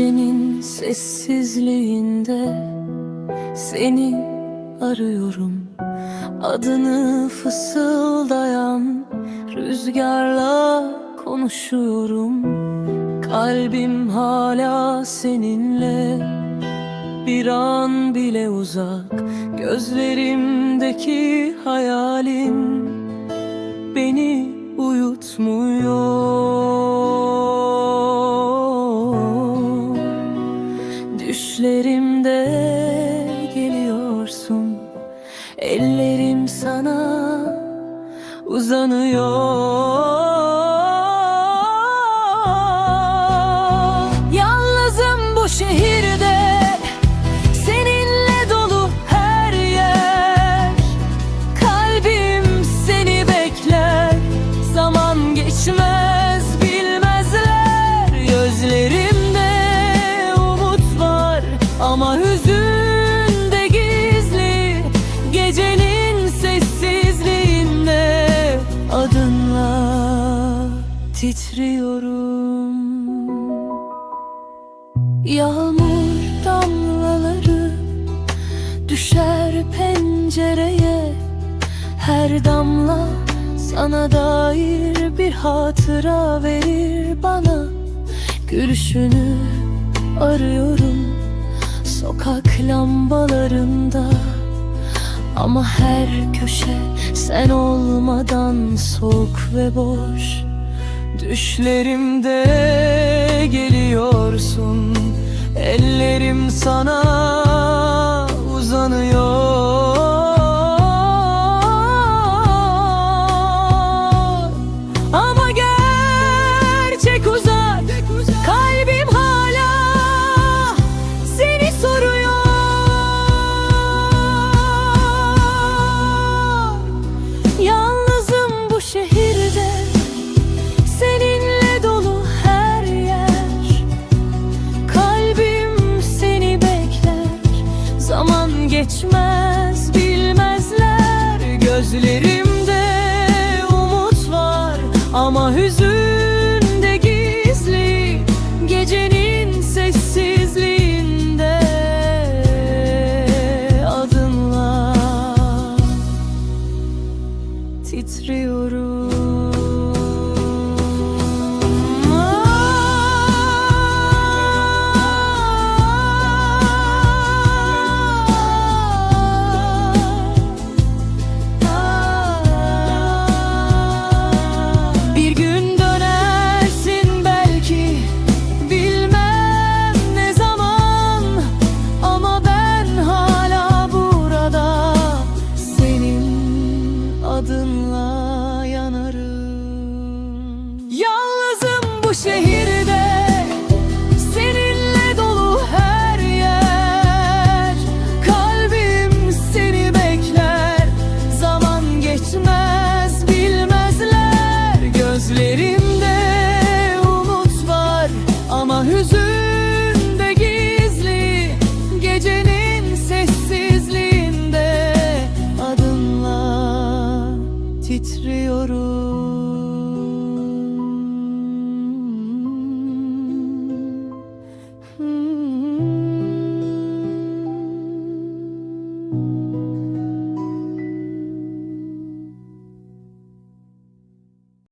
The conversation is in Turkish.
Gecenin sessizliğinde seni arıyorum. Adını fısıldayan rüzgarla konuşuyorum. Kalbim hala seninle. Bir an bile uzak Gözlerimdeki hayalin beni uyutmuyor Ellerim sana uzanıyor titriyorum. Yağmur damlaları düşer pencereye. Her damla sana dair bir hatıra verir bana. Gülüşünü arıyorum sokak lambalarında. Ama her köşe sen olmadan soğuk ve boş Düşlerimde geliyorsun. Ellerim sana uzanıyor geçmez bilmezler Gözlerimde umut var. Ama hüzün geçmez bilmezler. Gözlerimde umut var ama hüzün de gizli. Gecenin sessizliğinde adımla titriyorum.